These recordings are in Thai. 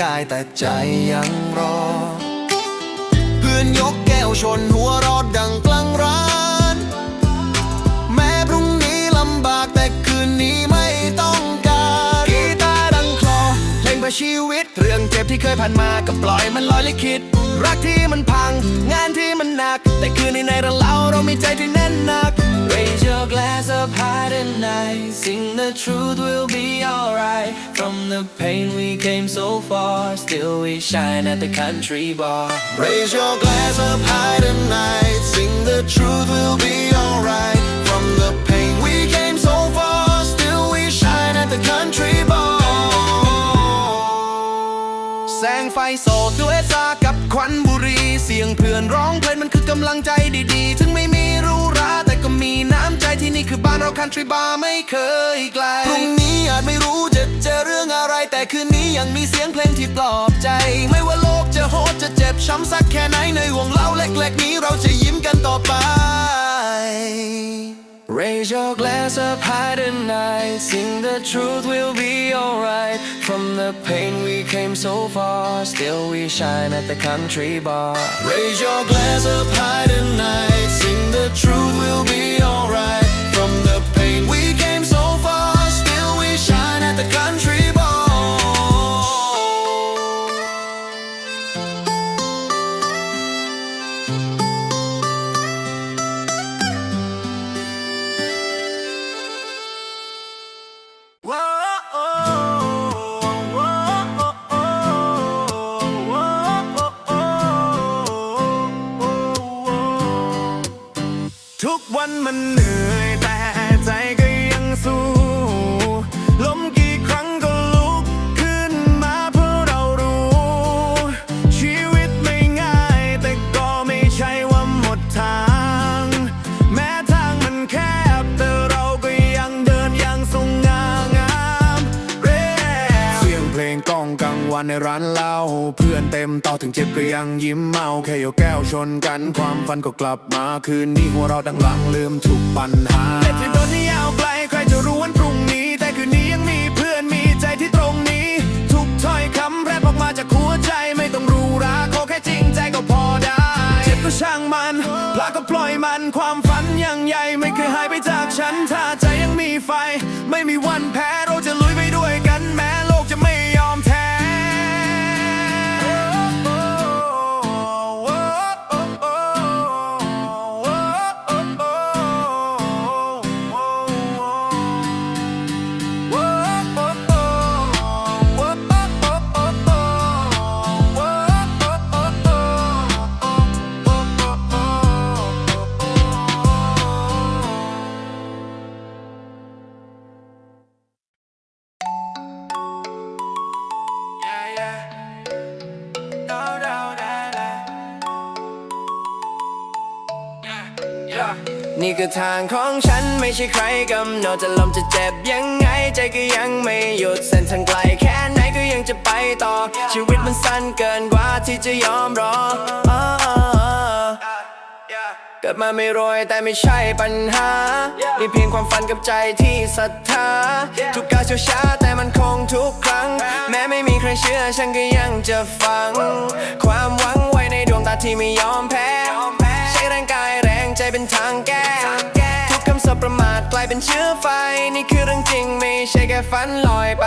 กายแต่ใจยังรอ เพื่อนยกแก้วชนหัวรอดดังกลางร้าน แม้พรุ่งนี้ลำบากแต่คืนนี้ไม่ต้องการกีตาร์ดังคลอเพลงเพื่อชีวิต เรื่องเจ็บที่เคยผ่านมาก็ปล่อยมันลอยลิขิต รักที่มันพัง งานที่มันหนัก แต่คืนนี้ในเราเราเรามีใจที่แน่นหนัก Raise your glass up high tonight. Sing the truth, we'll be alright. From the pain we came so far, still we shine at the country bar. Raise your glass up high งเพื่อนร้องเพลงมันคือกำลังใจดีๆ ถึงไม่มีรู้ราแต่ก็มีน้ำใจที่นี่คือบ้านเราคันทรีบาร์ไม่เคยไกลพรุ่งนี้อาจไม่รู้จะเจอเรื่องอะไร แต่คืนนี้ยังมีเสียงเพลงที่ปลอบใจ ไม่ว่าโลกจะโหดจะเจ็บช้ำสักแค่ไหนในวงเล่าเล็กๆ นี้เราจะยิ้มกันต่อไป Raise your glass up high tonight. Sing the truth, we'll be the pain we came so far, still we shine at the country bar. Raise your glass up high tonight. Sing the truth, we'll be มัน วันในร้านเหล้าเพื่อนเต็มต่อถึงเจ็บก็ยังยิ้มเมาแค่โยกแก้วชนกันความฝันก็กลับมาคืนนี้หัวเราดังหลังลืมทุกปัญหาเล็บที่โดนที่ยาวไกลใครจะรู้วันพรุ่งนี้ แต่คืนนี้ยังมีเพื่อนมีใจที่ตรงนี้ ทุกถ้อยคำแรปออกมาจากหัวใจไม่ต้องรู้รักขอแค่จริงใจก็พอได้เจ็บก็ช่างมันพลาดก็ปล่อยมันความฝันยังใหญ่ไม่เคยหายไปจากฉันถ้าใจยังมีไฟ ไม่มีวันแพ้เราจะลุยไป นี่คือทางของฉันไม่ใช่ใครกำหนดจะลมจะเจ็บยังไง ใจก็ยังไม่หยุดเส้นทางไกลแค่ไหนก็ยังจะไปต่อ ชีวิตมันสั้นเกินกว่าที่จะยอมรออ่าเกิดมาไม่รวยแต่ไม่ใช่ปัญหามีเพียงความฝันกับใจที่ศรัทธา ทุกก้าวเช้าช้าแต่มันคงทุกครั้ง แม้ไม่มีใครเชื่อฉันก็ยังจะฟัง ความหวังไว้ในดวงตาที่ไม่ยอมแพ้ ใช้แรงกายแรง ใจเป็นทางแก้ทุกคำสบประมาทกลายเป็นเชื้อไฟ นี่คือเรื่องจริงไม่ใช่แค่ฝันลอยไป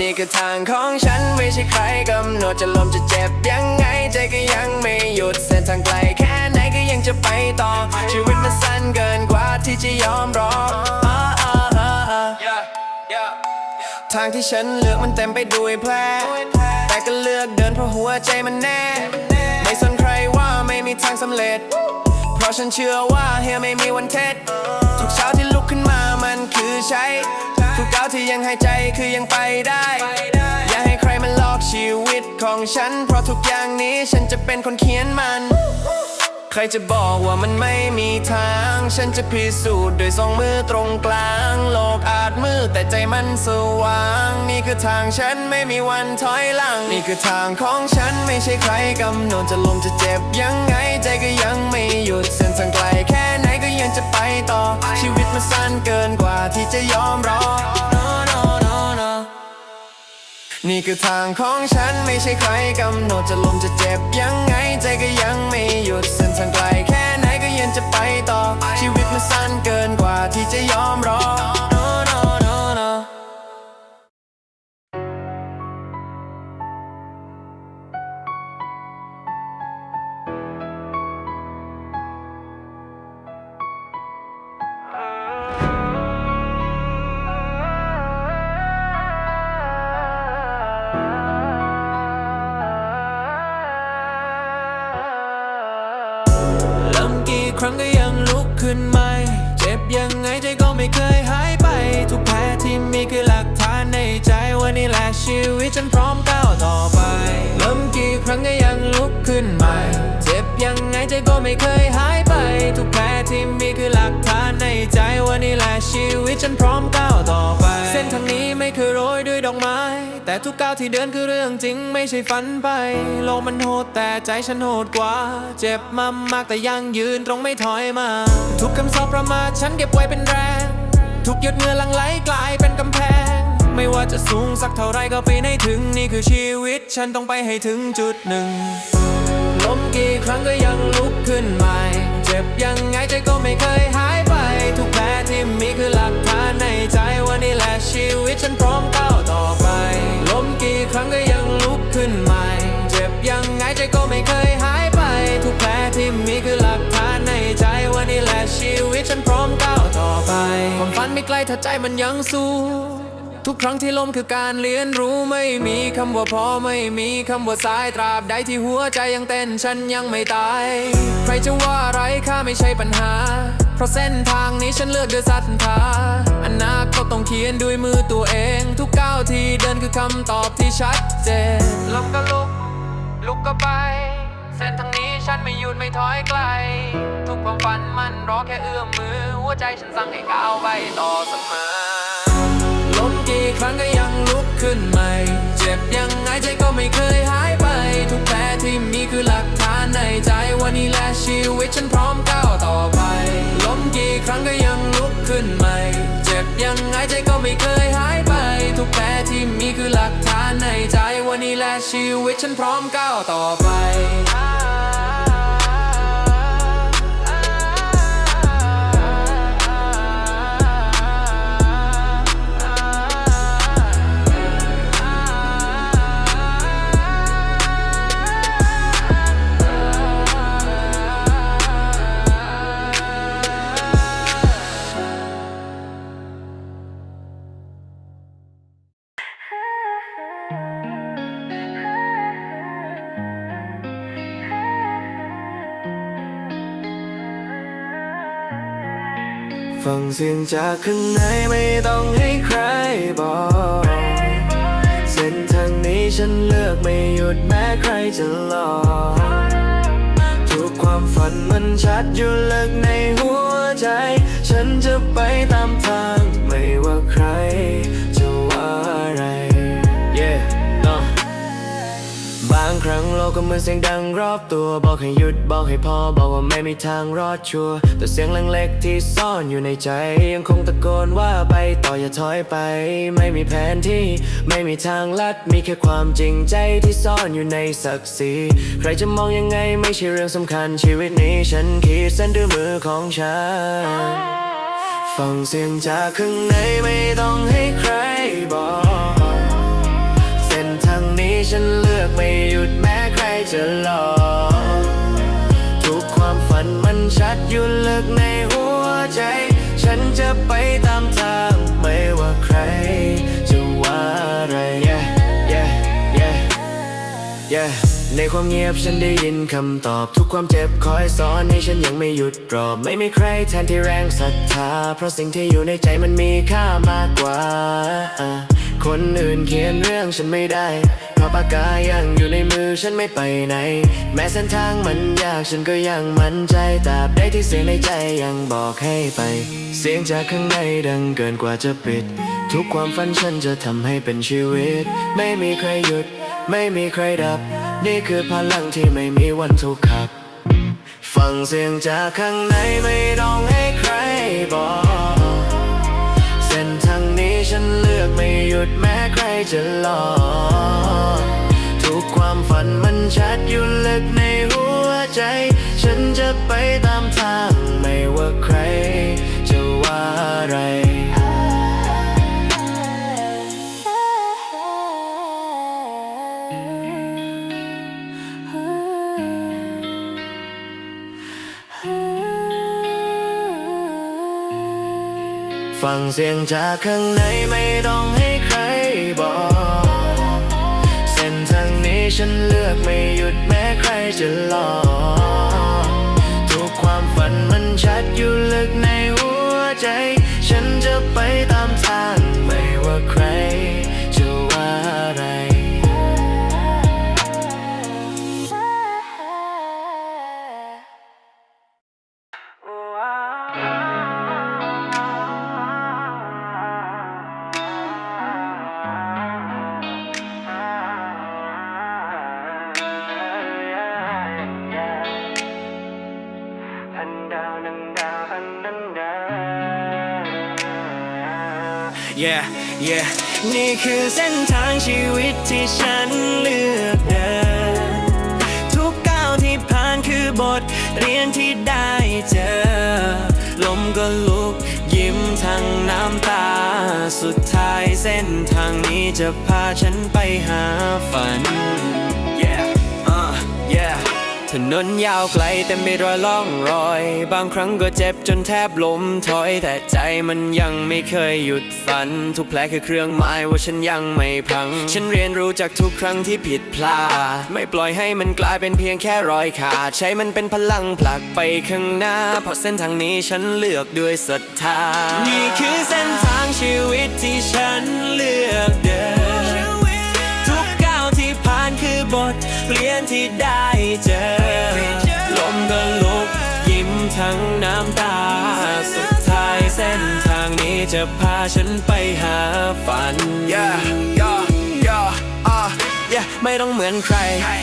นี่คือทางของฉันไม่ใช่ใครกำหนดจะลมจะเจ็บยังไงใจก็ยังไม่หยุดเส้นทางไกลแค่ไหนก็ยังจะไปต่อ ชีวิตมันสั้นเกินกว่าที่จะยอมรออ่าอ่าอ่าอ่าทางที่ฉันเลือกมันเต็มไปด้วยแผลแต่ก็เลือกเดินเพราะหัวใจมันแน่ ไม่สนใครว่าไม่มีทางสำเร็จ เพราะฉันเชื่อว่าเฮียไม่มีวันเท็จทุกเช้าที่ลุกขึ้นมามันคือใช้ ทุกก้าวที่ยังหายใจคือยังไปได้ อย่าให้ใครมาหลอกชีวิตของฉัน เพราะทุกอย่างนี้ฉันจะเป็นคนเขียนมัน ใครจะบอกว่ามันไม่มีทาง ฉันจะพิสูจน์ด้วยสองมือตรงกลาง โลกอาจมืดแต่ใจมันสว่าง นี่คือทางฉันไม่มีวันถอยหลัง นี่คือทางของฉันไม่ใช่ใครกำหนดจะลมจะเจ็บยังไงใจก็ยังไม่หยุดเส้นทางไกลแค่ไหนก็ยังจะไปต่อ ชีวิตมันสั้นเกินกว่าที่จะยอมรอ No, no, no, no นี่คือทางของฉันไม่ใช่ใครกำหนดจะลมจะเจ็บยังไงใจก็ยังไม่หยุดเส้นทางไกลแค่ไหนก็ยังจะไปต่อ ชีวิตมันสั้นเกินกว่าที่จะยอมรอ ครั้งก็ยังลุกขึ้นใหม่เจ็บยังไงใจก็ไม่เคยหายไป ทุกแผลที่มีคือหลักฐานในใจว่านี่แหละชีวิตฉันพร้อมก้าวต่อไปลำกี่ครั้งก็ยังลุกขึ้นใหม่เจ็บยังไงใจก็ไม่เคยหายไป ทุกแผลที่มีคือหลักฐานในใจว่านี่แหละชีวิตฉันพร้อมก้าวต่อไป เส้นทางนี้ไม่เคยโรยด้วยดอกไม้ แต่ทุกก้าวที่เดินคือเรื่องจริงไม่ใช่ฝันไป โลกมันโหดแต่ใจฉันโหดกว่า เจ็บมามากแต่ยังยืนตรงไม่ถอยมา ทุกคำสอบประมาทฉันเก็บไว้เป็นแรง ทุกหยดเหงื่อหลังไหลกลายเป็นกำแพง ไม่ว่าจะสูงสักเท่าไรก็ไปให้ถึงนี่คือชีวิต ฉันต้องไปให้ถึงจุดหนึ่งล้มกี่ครั้งก็ยังลุกขึ้นใหม่ เจ็บยังไงใจก็ไม่เคยหาย ความฝันไม่ไกลถ้าใจมันยังสู้ทุกครั้งที่ล้มคือการเรียนรู้ไม่มีคำว่าพอไม่มีคำว่าสายตราบใดที่หัวใจยังเต้นฉันยังไม่ตาย ใครจะว่าไรข้าไม่ใช่ปัญหา เพราะเส้นทางนี้ฉันเลือกด้วยศรัทธาอนาคตต้องเขียนด้วยมือตัวเอง ทุกก้าวที่เดินคือคำตอบที่ชัดเจนล้มก็ลุกลุกก็ไป เส้นทางนี้ ฉันไม่หยุดไม่ถอยไกล ทุกความฝันมันรอแค่เอื้อมมือ หัวใจฉันสั่งให้ก้าวไปต่อเสมอล้มกี่ครั้งก็ยังลุกขึ้นใหม่ เจ็บยังไงใจก็ไม่เคยหายไป ทุกแผลที่มีคือหลักฐานในใจว่านี่แหละชีวิตฉันพร้อมก้าวต่อไป ล้มกี่ครั้งก็ยังลุกขึ้นใหม่ เจ็บยังไงใจก็ไม่เคยหายไป ทุกแผลที่มีคือหลักฐานในใจว่านี่แหละชีวิตฉันพร้อมก้าวต่อไป ฟังเสียงจากข้างในไม่ต้องให้ใครบอก เส้นทางนี้ฉันเลือกไม่หยุดแม้ใครจะหลอกทุกความฝันมันชัดอยู่ลึกในหัวใจ ฉันจะไปตามทางไม่ว่าใครจะว่าอะไร ครั้งโลกก็เหมือนเสียงดังรอบตัว บอกให้หยุดบอกให้พอบอกว่าไม่มีทางรอดชัวร์แต่เสียงเล็กๆที่ซ่อนอยู่ในใจ ยังคงตะโกนว่าไปต่ออย่าถอยไป ไม่มีแผนที่ ไม่มีทางลัดมีแค่ความจริงใจที่ซ่อนอยู่ในศักดิ์ศรีใครจะมองยังไงไม่ใช่เรื่องสำคัญชีวิตนี้ฉันขีดเส้นด้วยมือของฉันฟังเสียงจากข้างในไม่ต้องให้ใครบอก เส้นทางนี้ฉันเลื อกไม่หยุดแม้ใครจะหลอกทุกความฝันมันชัดอยู่ลึกในหัวใจ ฉันจะไปตามทางไม่ว่าใคร จะว่าอะไร yeah yeah yeah yeah ในความเงียบฉันได้ยินคำตอบ ทุกความเจ็บคอยสอนให้ฉันยังไม่หยุดรอไม่มีใครแทนที่แรงศรัทธา เพราะสิ่งที่อยู่ในใจมันมีค่ามากกว่า คนอื่นเขียนเรื่องฉันไม่ได้ เพราะปากกายังอยู่ในมือฉันไม่ไปไหน แม้เส้นทางมันยากฉันก็ยังมั่นใจตราบใดที่เสียงในใจยังบอกให้ไป เสียงจากข้างในดังเกินกว่าจะปิด ทุกความฝันฉันจะทำให้เป็นชีวิต ไม่มีใครหยุด ไม่มีใครดับ นี่คือพลังที่ไม่มีวันถูกขับ ฟังเสียงจากข้างในไม่ต้องให้ใครบอก ไม่หยุดแม้ใครจะหลอกทุกความฝันมันชัดอยู่ลึกในหัวใจ ฉันจะไปตามเธ งเสียงจากข้างในไม่ต้องให้ใครบอก เส้นทางนี้ฉันเลือกไม่หยุดแม้ใครจะหลอก Yeah yeah นี่คือเส้นทางชีวิตที่ฉันเลือกเดิน ทุกก้าวที่ผ่านคือบทเรียนที่ได้เจอ ลมก็ลุกยิ้มทั้งน้ำตา สุดท้ายเส้นทางนี้จะพาฉันไปหาฝัน ถนนยาวไกลแต่ไม่รอยล่องรอย บางครั้งก็เจ็บจนแทบล้มถอย แต่ใจมันยังไม่เคยหยุดฝัน ทุกแผลคือเครื่องหมายว่าฉันยังไม่พัง ฉันเรียนรู้จากทุกครั้งที่ผิดพลาด ไม่ปล่อยให้มันกลายเป็นเพียงแค่รอยขาด ใช้มันเป็นพลังผลักไปข้างหน้า เพราะเส้นทางนี้ฉันเลือกด้วยศรัทธา นี่คือเส้นทางชีวิตที่ฉันเลือกเดิน บทเรียนที่ได้เจอ ลมก็ลุกยิ้มทั้งน้ำตา สุดท้ายเส้นทางนี้จะพาฉันไปหาฝัน yeah yeah yeah uh yeah ไม่ต้องเหมือนใคร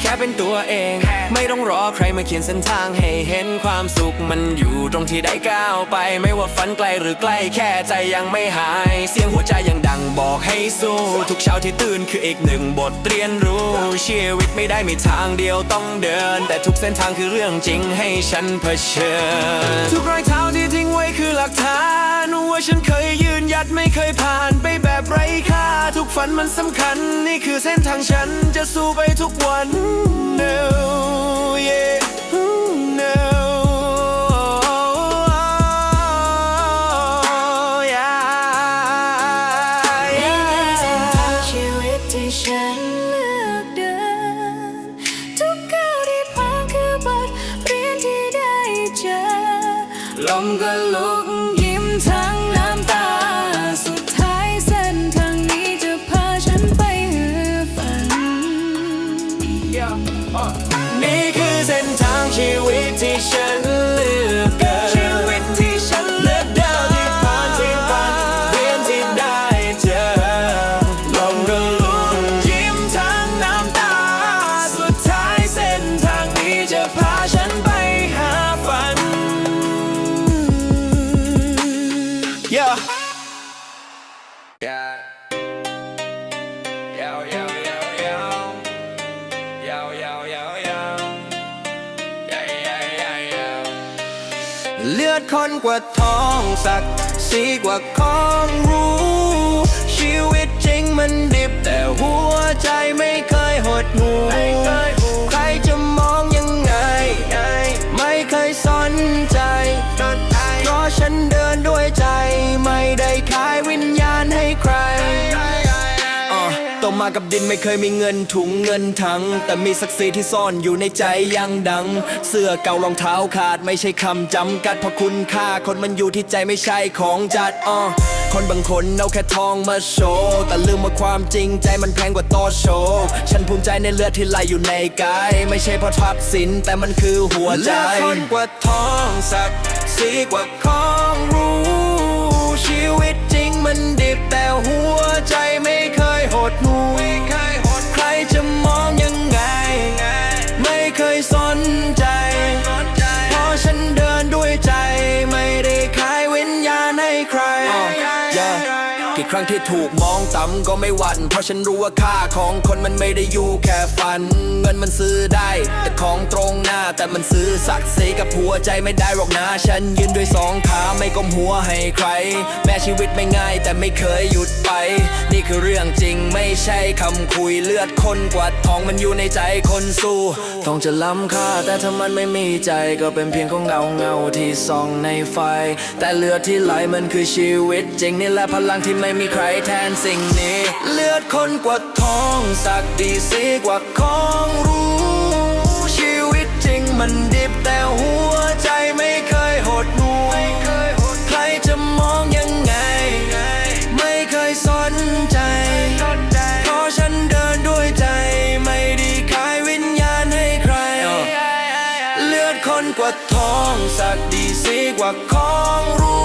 แค่เป็นตัวเอง ไม่ต้องรอใครมาเขียนเส้นทางให้เห็นความสุขมันอยู่ตรงที่ได้ก้าวไป ไม่ว่าฝันไกลหรือใกล้แค่ใจยังไม่หาย เสียงหัวใจยังดังบอกให้สู้ ทุกเช้าที่ตื่นคืออีกหนึ่งบทเรียนรู้ชีวิตไม่ได้มีทางเดียวต้องเดิน แต่ทุกเส้นทางคือเรื่องจริงให้ฉันเผชิญ ทุกรอยเท้าที่ทิ้งไว้คือหลักฐานว่าฉันเคยยืนหยัดไม่เคยผ่านไป ฝันมันสำคัญ นี่คือเส้นทางฉันจะสู้ไปทุกวัน no yeah วิ เลือดคนกว่าทองสักสีกว่าของรู้ ชีวิตจริงมันดิบแต่หัวใจไม่เคยหดหู กับดินไม่เคยมีเงินถุงเงินถัง แต่มีศักดิ์ศรีที่ซ่อนอยู่ในใจยังดัง เสื้อเก่ารองเท้าขาดไม่ใช่คำจำกัดเพราะคุณค่าคนมันอยู่ที่ใจไม่ใช่ของจัดอะคนบางคนเอาแค่ทองมาโชว์แต่ลืมว่าความจริงใจมันแพงกว่าต่อโชว์ฉันภูมิใจในเลือดที่ไหลอยู่ในกายไม่ใช่เพราะทรัพย์สินแต่มันคือหัวใจเลือคนกว่าทองสักสีกว่าของรู้ ชีวิตจริงมันดิบแต่หัวใจ ไม่ ถูกมองต่ำก็ไม่หวั่น เพราะฉันรู้ว่าค่าของคนมันไม่ได้อยู่แค่ฝัน เงินมันซื้อได้ แต่ของตรงหน้าแต่มันซื้อศักดิ์ศรีกับหัวใจไม่ได้หรอกนะ ฉันยืนด้วยสองขาไม่ก้มหัวให้ใคร แม้ชีวิตไม่ง่ายแต่ไม่เคยหยุดไป นี่คือเรื่องจริงไม่ใช่คำคุยเลือดคนกว่าทองมันอยู่ในใจคนสู้ทองจะล้ำค่าแต่ถ้ามันไม่มีใจก็เป็นเพียงของเงาเงาที่ส่องในไฟ แต่เลือดที่ไหลมันคือชีวิตจริงนี่แหละพลังที่ไม่มีใครแทนสิ่งนี้ เลือดคนกว่าทองสักดีสีกว่าของรู้ ชีวิตจริงมันดิบแต่หัวใจไม่เคยหดหูใครจะมองยังไง ไม่เคยสนใจเพราะฉันเดินด้วยใจ ไม่ได้ขายวิญญาณให้ใคร เลือดคนกว่าทองสักดีสีกว่าของรู้